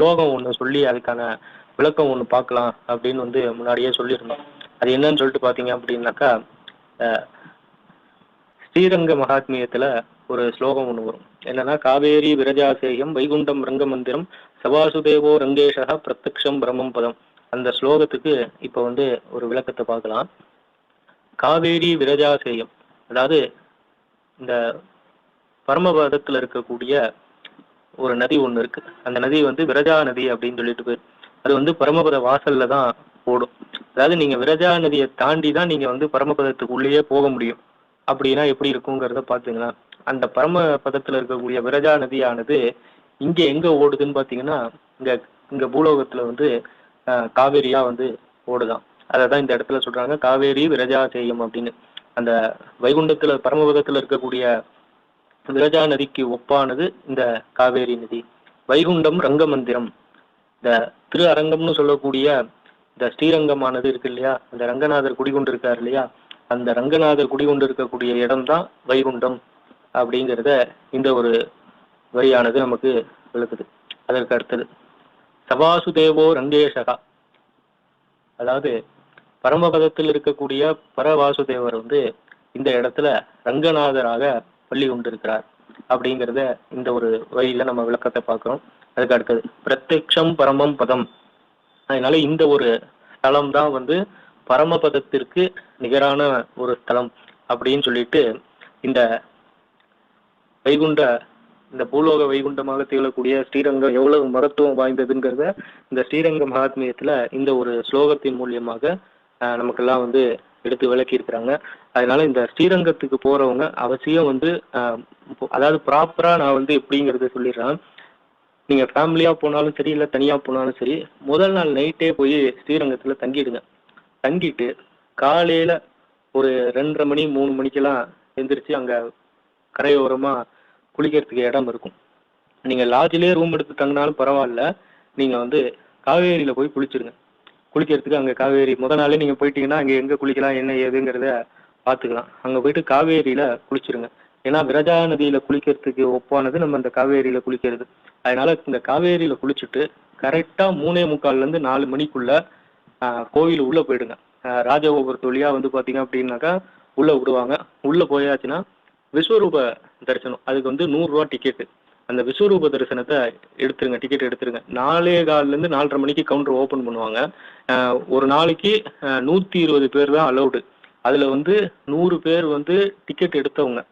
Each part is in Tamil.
ஸ்லோகம் ஒன்று சொல்லி அதுக்கான விளக்கம் ஒன்று பார்க்கலாம் அப்படின்னு வந்து முன்னாடியே சொல்லியிருந்தோம். அது என்னன்னு சொல்லிட்டு பார்த்தீங்க அப்படின்னாக்கா ஸ்ரீரங்க மகாத்மியத்தில் ஒரு ஸ்லோகம் ஒன்று வரும். என்னன்னா காவேரி விரஜாசேயம் வைகுண்டம் ரங்கமந்திரம் சபாசுதேவோ ரங்கேஷா பிரத்யக்ஷம் பிரம்மம் பதம். அந்த ஸ்லோகத்துக்கு இப்போ வந்து ஒரு விளக்கத்தை பார்க்கலாம். காவேரி விரஜாசேயம் அதாவது இந்த பரமபதத்துல இருக்கக்கூடிய ஒரு நதி ஒன்று இருக்கு. அந்த நதி வந்து விரஜா நதி அப்படின்னு சொல்லிட்டு பேர். அது வந்து பரமபத வாசல்ல தான் ஓடும். அதாவது நீங்க விரஜா நதியை தாண்டி தான் நீங்க வந்து பரமபதத்துக்கு உள்ளேயே போக முடியும். அப்படின்னா எப்படி இருக்குங்கிறத பாத்தீங்கன்னா அந்த பரமபதத்துல இருக்கக்கூடிய விரஜா நதியானது இங்க எங்க ஓடுதுன்னு பாத்தீங்கன்னா இங்க இங்க பூலோகத்துல வந்து ஆஹ், காவேரியா வந்து ஓடுதான். அதை தான் இந்த இடத்துல சொல்றாங்க. காவேரி விரஜா விரஜாசேயம் அப்படின்னு. அந்த வைகுண்டத்துல பரமபதத்துல இருக்கக்கூடிய விரஜா நதிக்கு ஒப்பானது இந்த காவேரி நதி. வைகுண்டம் ரங்கமந்திரம். இந்த திரு அரங்கம்னு சொல்லக்கூடிய இந்த ஸ்ரீரங்கமானது இருக்கு இல்லையா? அந்த ரங்கநாதர் குடிகொண்டு இருக்கார் இல்லையா? அந்த ரங்கநாதர் குடிகொண்டு இருக்கக்கூடிய இடம்தான் வைகுண்டம் அப்படிங்கிறத இந்த ஒரு வரியானது நமக்கு விளக்குது. அதற்கு அடுத்தது சபாசுதேவோ ரங்கேஷகா. அதாவது பரமபதத்தில் இருக்கக்கூடிய பரவாசுதேவர் வந்து இந்த இடத்துல ரங்கநாதராக பள்ளி கொண்டிருக்கிறார் அப்படிங்கிறத இந்த ஒரு வழியில நம்ம விளக்கத்தை பார்க்கிறோம். அதுக்கு அடுத்தது பிரத்யக்ஷம் பரமம் பதம். அதனால இந்த ஒரு ஸ்தலம் தான் வந்து பரமபதத்திற்கு நிகரான ஒரு ஸ்தலம் அப்படின்னு சொல்லிட்டு இந்த வைகுண்ட இந்த பூலோக வைகுண்டமாக திகழக்கூடிய ஸ்ரீரங்கம் எவ்வளவு மகத்துவம் வாய்ந்ததுங்கிறத இந்த ஸ்ரீரங்க மகாத்மியத்துல இந்த ஒரு ஸ்லோகத்தின் மூலியமாக நமக்கெல்லாம் வந்து எடுத்து விளக்கி இருக்கிறாங்க அதனால இந்த ஸ்ரீரங்கத்துக்கு போறவங்க அவசியம் வந்து அதாவது ப்ராப்பரா நான் வந்து எப்படிங்கிறத சொல்லிடுறேன். நீங்க ஃபேமிலியா போனாலும் சரி இல்ல தனியா போனாலும் சரி முதல் நாள் நைட்டே போய் ஸ்ரீரங்கத்துல தங்கிடுங்க. தங்கிட்டு காலையில ஒரு ரெண்டரை மணி மூணு மணிக்கெல்லாம் எந்திரிச்சு அங்க கரையோரமா குளிக்கிறதுக்கு இடம் இருக்கும். நீங்க லாட்ஜிலே ரூம் எடுத்து தங்கினாலும் பரவாயில்ல. நீங்க வந்து காவேரியில போய் குளிச்சிருங்க. குளிக்கிறதுக்கு அங்கே காவேரி. முத நாளே நீங்கள் போயிட்டீங்கன்னா அங்கே எங்கே குளிக்கலாம் என்ன ஏதுங்கிறத பார்த்துக்கலாம் அங்கே போயிட்டு காவேரியில் குளிச்சிருங்க. ஏன்னா விரஜா நதியில் குளிக்கிறதுக்கு ஒப்பானது நம்ம இந்த காவேரியில் குளிக்கிறது. அதனால இந்த காவேரியில் குளிச்சுட்டு கரெக்டாக மூணே முக்கால்ல இருந்து நாலு மணிக்குள்ள கோவில் உள்ளே போயிடுங்க. ராஜகோபுரத்து வழியாக வந்து பார்த்தீங்க அப்படின்னாக்கா உள்ளே விடுவாங்க. உள்ளே போயாச்சுன்னா விஸ்வரூப தரிசனம். அதுக்கு வந்து நூறுரூவா டிக்கெட்டு அந்த விஸ்வரூப தரிசனத்தை எடுத்துருங்க டிக்கெட் எடுத்துருங்க. நாலே கால்லேருந்து நாலரை மணிக்கு கவுண்டர் ஓப்பன் பண்ணுவாங்க. ஒரு நாளைக்கு நூற்றி இருபது பேர் தான் அலௌடு அதில் வந்து நூறு பேர் வந்து டிக்கெட் எடுத்தவங்க.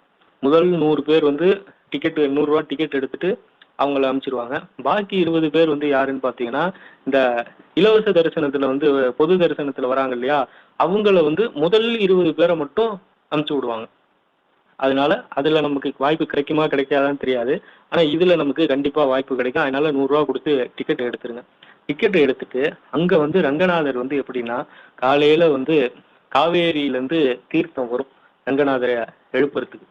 முதல் நூறு பேர் வந்து டிக்கெட் நூறுரூவா டிக்கெட் எடுத்துட்டு அவங்கள அனுப்பிச்சிருவாங்க பாக்கி இருபது பேர் வந்து யாருன்னு பார்த்தீங்கன்னா இந்த இலவச தரிசனத்தில் வந்து பொது தரிசனத்தில் வராங்க இல்லையா அவங்கள வந்து முதல் இருபது பேரை மட்டும் அமுச்சு விடுவாங்க. அதனால அதுல நமக்கு வாய்ப்பு கிடைக்குமா கிடைக்காதான்னு தெரியாது. ஆனா இதுல நமக்கு கண்டிப்பா வாய்ப்பு கிடைக்கும். அதனால நூறுரூவா கொடுத்து டிக்கெட் எடுத்துருங்க. டிக்கெட் எடுத்துட்டு அங்க வந்து ரங்கநாதர் வந்து எப்படின்னா காலையில வந்து காவேரியிலேருந்து தீர்த்தம் வரும் ரங்கநாதரை எழுப்புறதுக்கு.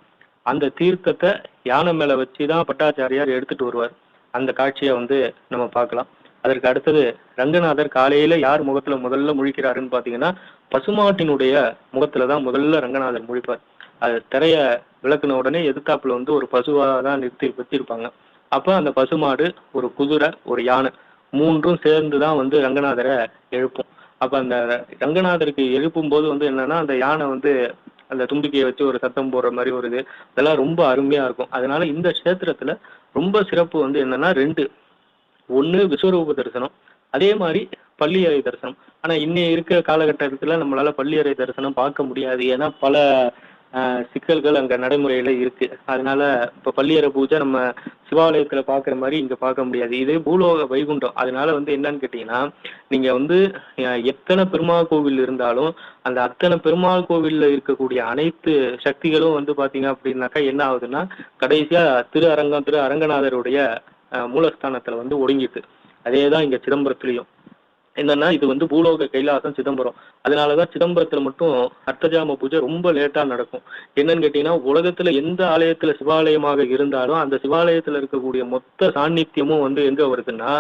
அந்த தீர்த்தத்தை யானை மேல வச்சுதான் பட்டாச்சாரியார் எடுத்துட்டு வருவார். அந்த காட்சியை வந்து நம்ம பார்க்கலாம். அதற்கு அடுத்தது ரங்கநாதர் காலையில யார் முகத்துல முதல்ல முழிக்கிறாருன்னு பாத்தீங்கன்னா பசுமாட்டினுடைய முகத்துல தான் முதல்ல ரங்கநாதர் முழிப்பார். அது திரைய விளக்குன உடனே எதிர்த்தாப்புல வந்து ஒரு பசுவாக தான் நிறுத்தி வச்சிருப்பாங்க. அப்போ அந்த பசுமாடு ஒரு குதிரை ஒரு யானை மூன்றும் சேர்ந்து தான் வந்து ரங்கநாதரை எழுப்பும். அப்போ அந்த ரங்கநாதருக்கு எழுப்பும் போது வந்து என்னன்னா அந்த யானை வந்து அந்த தும்பிக்கையை வச்சு ஒரு சத்தம் போடுற மாதிரி ஒரு இது. இதெல்லாம் ரொம்ப அருமையா இருக்கும். அதனால இந்த கஷேத்திரத்துல ரொம்ப சிறப்பு வந்து என்னன்னா ரெண்டு. ஒன்று விஸ்வரூப தரிசனம். அதே மாதிரி பள்ளியறை தரிசனம். ஆனா இன்னும் இருக்கிற காலகட்டத்துல நம்மளால பள்ளியறை தரிசனம் பார்க்க முடியாது. ஏன்னா பல சிக்கல்கள் அங்க நடைமுறையில இருக்கு. அதனால இப்ப பள்ளியறை பூஜை நம்ம சிவாலயத்துல பாக்குற மாதிரி இங்க பார்க்க முடியாது. இது பூலோக வைகுண்டம். அதனால வந்து என்னன்னு கேட்டீங்கன்னா நீங்க வந்து எத்தனை பெருமாள் கோவில் இருந்தாலும் அந்த அத்தனை பெருமாள் கோவில்ல இருக்கக்கூடிய அனைத்து சக்திகளும் வந்து பாத்தீங்க அப்படின்னாக்கா என்ன ஆகுதுன்னா கடைசியா திரு அரங்கம் திரு அரங்கநாதருடைய மூலஸ்தானத்துல வந்து ஒடுங்கிட்டு. அதேதான் இங்க சிதம்பரத்துலயும். என்னன்னா இது வந்து பூலோக கைலாசம் சிதம்பரம். அதனாலதான் சிதம்பரத்துல மட்டும் அர்த்தஜாம பூஜை ரொம்ப லேட்டா நடக்கும். என்னன்னு கேட்டீங்கன்னா உலகத்துல எந்த ஆலயத்துல சிவாலயமாக இருந்தாலும் அந்த சிவாலயத்துல இருக்கக்கூடிய மொத்த சாநித்தியமும் வந்து எங்க வருதுன்னா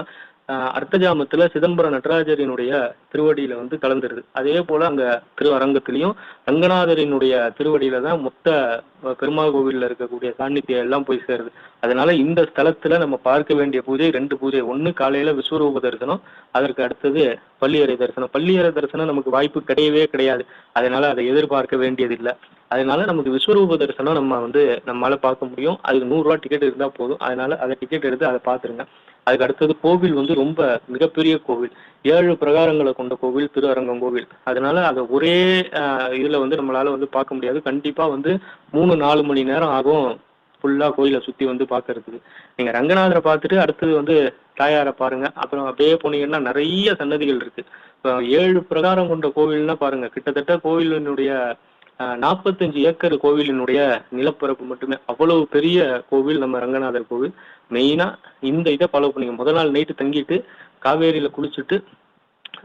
அர்த்தஜாமத்துல சிதம்பரம் நடராஜரினுடைய திருவடியில வந்து கலந்துருது. அதே போல அங்க திருவரங்கத்திலையும் ரங்கநாதரினுடைய திருவடியில தான் மொத்த பெருமாள் கோவில்ல இருக்கக்கூடிய சாநித்தியம் எல்லாம் போய் சேருது. அதனால இந்த ஸ்தலத்துல நம்ம பார்க்க வேண்டிய பூஜை ரெண்டு பூஜை. ஒண்ணு காலையில விஸ்வரூப தரிசனம் அதற்கு அடுத்தது பள்ளியறை தரிசனம். பள்ளியறை தரிசனம் நமக்கு வாய்ப்பு கிடையவே கிடையாது. அதனால அதை எதிர்பார்க்க வேண்டியதில்லை. அதனால நமக்கு விஸ்வரூப தரிசனம் நம்ம வந்து நம்மளால பார்க்க முடியும். அதுக்கு நூறு டிக்கெட் இருந்தா போதும். அதனால அதை டிக்கெட் எடுத்து அதை பார்த்துருங்க. அதுக்கு அடுத்தது கோவில் வந்து ரொம்ப மிகப்பெரிய கோவில். ஏழு பிரகாரங்களை கொண்ட கோவில் திருவரங்கம் கோவில். அதனால அதை ஒரே இதுல வந்து நம்மளால வந்து பார்க்க முடியாது. கண்டிப்பா வந்து மூணு நாலு மணி நேரம் ஆகும் ஃபுல்லா கோயிலை சுத்தி வந்து பார்க்கறதுக்கு. நீங்க ரங்கநாதரை பார்த்துட்டு அடுத்தது வந்து தாயாரை பாருங்க. அப்புறம் அப்படியே போனீங்கன்னா நிறைய சன்னதிகள் இருக்கு. ஏழு பிரகாரம் கொண்ட கோவில்னா பாருங்க கிட்டத்தட்ட கோவிலினுடைய நாற்பத்தஞ்சு ஏக்கர் கோவிலினுடைய நிலப்பரப்பு மட்டுமே. அவ்வளவு பெரிய கோவில் நம்ம ரங்கநாதர் கோவில். மெயினா இந்த இதை ஃபாலோ பண்ணீங்க முதல் நாள் நைட்டு தங்கிட்டு காவேரியில குளிச்சுட்டு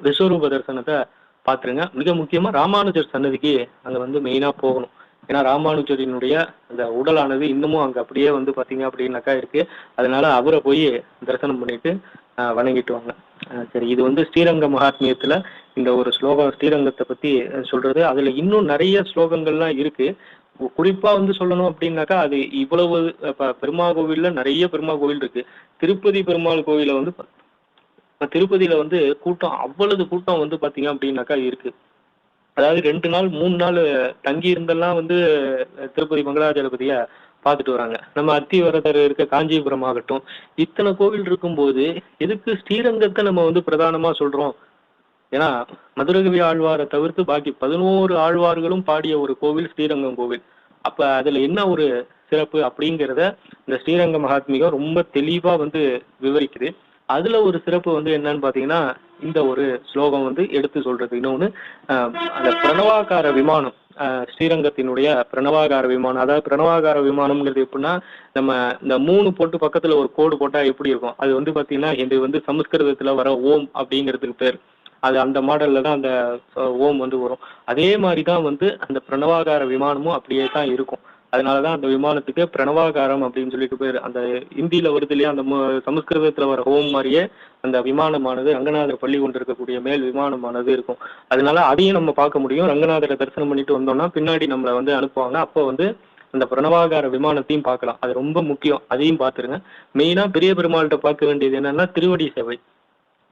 விஸ்வரூப தரிசனத்தை பார்த்துருங்க. மிக முக்கியமா ராமானுஜர் சன்னதிக்கு அங்க வந்து மெயினா போகணும். ஏன்னா ராமானுஜரினுடைய அந்த உடலானது இன்னமும் அங்க அப்படியே வந்து பாத்தீங்க அப்படின்னாக்கா இருக்கு. அதனால அவரை போய் தரிசனம் பண்ணிட்டு வணங்கிட்டு வாங்க. சரி இது வந்து ஸ்ரீரங்க மகாத்மியத்துல இந்த ஒரு ஸ்லோகம் ஸ்ரீரங்கத்தை பத்தி சொல்றது. அதுல இன்னும் நிறைய ஸ்லோகங்கள்லாம் இருக்கு. குறிப்பா வந்து சொல்லணும் அப்படின்னாக்கா அது இவ்வளவு பெருமா பெருமாள் கோவில்ல நிறைய பெருமாள் கோவில் இருக்கு. திருப்பதி பெருமாள் கோவில வந்து ப- திருப்பதியில வந்து கூட்டம் அவ்வளவு கூட்டம் வந்து பாத்தீங்க அப்படின்னாக்கா இருக்கு. அதாவது ரெண்டு நாள் மூணு நாள் தங்கி இருந்தெல்லாம் வந்து திருப்பதி மங்களாஜலபதிய பார்த்துட்டு வராங்க. நம்ம அத்திவரதர் இருக்க காஞ்சிபுரம் ஆகட்டும் இத்தனை கோவில் இருக்கும்போது எதுக்கு ஸ்ரீரங்கத்தை நம்ம வந்து பிரதானமா சொல்றோம்? ஏன்னா மதுரகவி ஆழ்வாரை தவிர்த்து பாக்கி பதினோரு ஆழ்வார்களும் பாடிய ஒரு கோவில் ஸ்ரீரங்கம் கோவில். அப்ப அதுல என்ன ஒரு சிறப்பு அப்படிங்கிறத இந்த ஸ்ரீரங்க மகாத்மிகா ரொம்ப தெளிவா வந்து விவரிக்குது. அதுல ஒரு சிறப்பு வந்து என்னன்னு பாத்தீங்கன்னா இந்த ஒரு ஸ்லோகம் வந்து எடுத்து சொல்றது. இன்னொன்னு ஆஹ், அந்த பிரணவாகார விமானம் ஆஹ், ஸ்ரீரங்கத்தினுடைய பிரணவாகார விமானம். அதாவது பிரணவாகார விமானம்ங்கிறது எப்படின்னா நம்ம இந்த மூணு போட்டு பக்கத்துல ஒரு கோடு போட்டா எப்படி இருக்கும்? அது வந்து பாத்தீங்கன்னா இது வந்து சமஸ்கிருதத்துல வர ஓம் அப்படிங்கிறதுக்கு பேர். அது அந்த மாடல்ல தான் அந்த ஓம் வந்து வரும். அதே மாதிரி தான் வந்து அந்த பிரணவாகார விமானமும் அப்படியே தான் இருக்கும். அதனாலதான் அந்த விமானத்துக்கு பிரணவாகாரம் அப்படின்னு சொல்லிட்டு பேர். அந்த இந்தியில வருது இல்லையா அந்த சமஸ்கிருதத்துல வர ஹோம் மாதிரியே அந்த விமானமானது ரங்கநாதர் பள்ளி கொண்டு இருக்கக்கூடிய மேல் விமானமானது இருக்கும். அதனால அதையும் நம்ம பார்க்க முடியும். ரங்கநாதரை தரிசனம் பண்ணிட்டு வந்தோம்னா பின்னாடி நம்மளை வந்து அனுப்புவாங்க. அப்போ வந்து அந்த பிரணவாகார விமானத்தையும் பார்க்கலாம். அது ரொம்ப முக்கியம். அதையும் பார்த்துருங்க. மெயினா பெரிய பெருமாள்கிட்ட பார்க்க வேண்டியது என்னன்னா திருவடி சேவை.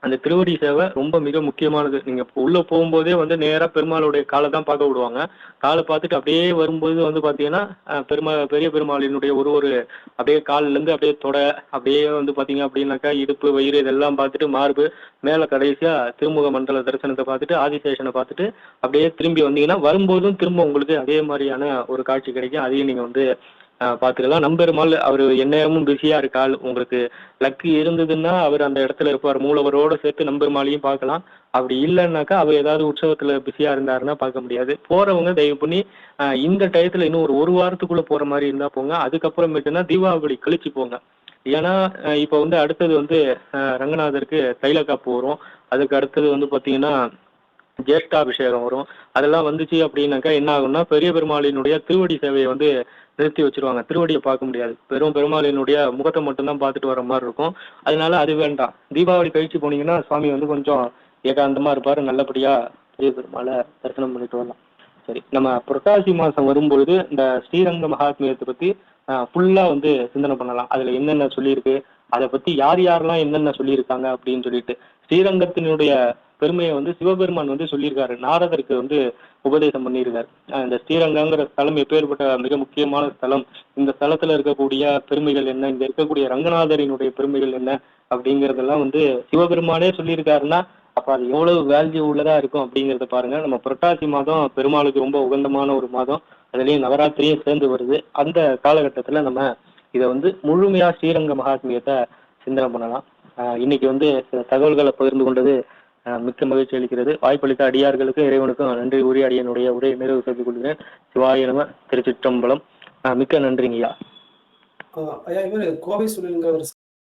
அந்த திருவடி சேவை ரொம்ப மிக முக்கியமானது. நீங்க உள்ள போகும்போதே வந்து நேரா பெருமாளுடைய காலை தான் பார்க்க விடுவாங்க. காலை பார்த்துட்டு அப்படியே வரும்போது வந்து பாத்தீங்கன்னா பெருமாள் பெரிய பெருமாளினுடைய ஒரு ஒரு அப்படியே காலில இருந்து அப்படியே தொட அப்படியே வந்து பாத்தீங்க அப்படின்னாக்கா இடுப்பு வயிறு இதெல்லாம் பார்த்துட்டு மார்பு மேல கடைசியா திருமுக மண்டல தரிசனத்தை பார்த்துட்டு ஆதிசேஷனை பார்த்துட்டு அப்படியே திரும்பி வந்தீங்கன்னா வரும்போதும் திரும்ப உங்களுக்கு அதே மாதிரியான ஒரு காட்சி கிடைக்கும். அதையும் நீங்க வந்து பார்த்துக்கலாம் நம்பெருமாள் அவர் எந்நேரமும் பிஸியா இருக்காள். உங்களுக்கு லக்கு இருந்ததுன்னா அவர் அந்த இடத்துல இருப்பார். மூலவரோட சேர்த்து நம்பெருமாளையும் பார்க்கலாம். அப்படி இல்லைன்னாக்கா அவர் ஏதாவது உற்சவத்துல பிஸியா இருந்தாருன்னா பார்க்க முடியாது. போறவங்க தயவு பண்ணி இந்த டயத்துல இன்னும் ஒரு ஒரு வாரத்துக்குள்ள போற மாதிரி இருந்தா போங்க. அதுக்கப்புறமேட்டுனா தீபாவளி கழிச்சு போங்க. ஏன்னா இப்போ வந்து அடுத்தது வந்து ரங்கநாதருக்கு தைலக்காப்பு வரும். அதுக்கு அடுத்தது வந்து பார்த்தீங்கன்னா ஜேஷ்டாபிஷேகம் வரும். அதெல்லாம் வந்துச்சு அப்படின்னாக்கா என்ன ஆகும்னா பெரிய பெருமாளினுடைய திருவடி சேவையை வந்து நிறுத்தி வச்சிருவாங்க. திருவடியை பார்க்க முடியாது. பெரும் பெருமாளினுடைய முகத்தை மட்டும்தான் பார்த்துட்டு வர மாதிரி இருக்கும். அதனால அது வேண்டாம். தீபாவளி கழிச்சு போனீங்கன்னா சுவாமி வந்து கொஞ்சம் ஏகாந்தமா இருப்பாரு. நல்லபடியா பெரிய பெருமாளை தரிசனம் பண்ணிட்டு வரலாம். சரி நம்ம புரட்டாசி மாசம் வரும்பொழுது இந்த ஸ்ரீரங்க மகாத்மியத்தை பத்தி ஃபுல்லா வந்து சிந்தனை பண்ணலாம். அதுல என்னென்ன சொல்லியிருக்கு? அதை பத்தி யார் யாரெல்லாம் என்னென்ன சொல்லியிருக்காங்க அப்படின்னு சொல்லிட்டு ஸ்ரீரங்கத்தினுடைய பெருமையை வந்து சிவபெருமான் வந்து சொல்லியிருக்காரு. நாரதருக்கு வந்து உபதேசம் பண்ணியிருக்காரு. இந்த ஸ்ரீரங்கங்கிற ஸ்தலம் எப்பேற்பட்ட மிக முக்கியமான ஸ்தலம். இந்த ஸ்தலத்துல இருக்கக்கூடிய பெருமைகள் என்ன? இங்க இருக்கக்கூடிய ரங்கநாதரினுடைய பெருமைகள் என்ன? அப்படிங்கறதெல்லாம் வந்து சிவபெருமானே சொல்லியிருக்காருன்னா அப்ப அது எவ்வளவு வேல்யூ உள்ளதா இருக்கும் அப்படிங்கறத பாருங்க. நம்ம புரட்டாசி மாதம் பெருமாளுக்கு ரொம்ப உகந்தமான ஒரு மாதம். அதுலயும் நவராத்திரியும் சேர்ந்து வருது. அந்த காலகட்டத்துல நம்ம இதை வந்து முழுமையா ஸ்ரீரங்க மகாத்மியத்தை சிந்தனை பண்ணலாம். இன்னைக்கு வந்து சில தகவல்களை பகிர்ந்து கொண்டது மிக்க மகிழ்ச்சி அளிக்கிறது. வாய்ப்பளித்த அடியார்களுக்கும் இறைவனுக்கும் நன்றி உரிய அடியனுடைய உரையை நிறைவு செய்து கொள்கிறேன். சிவாய நம திருச்சிற்றம்பலம். ஆஹ் மிக்க நன்றிங்கய்யா. ஐயா இவர் கோவை சுனில்ங்கிற ஒரு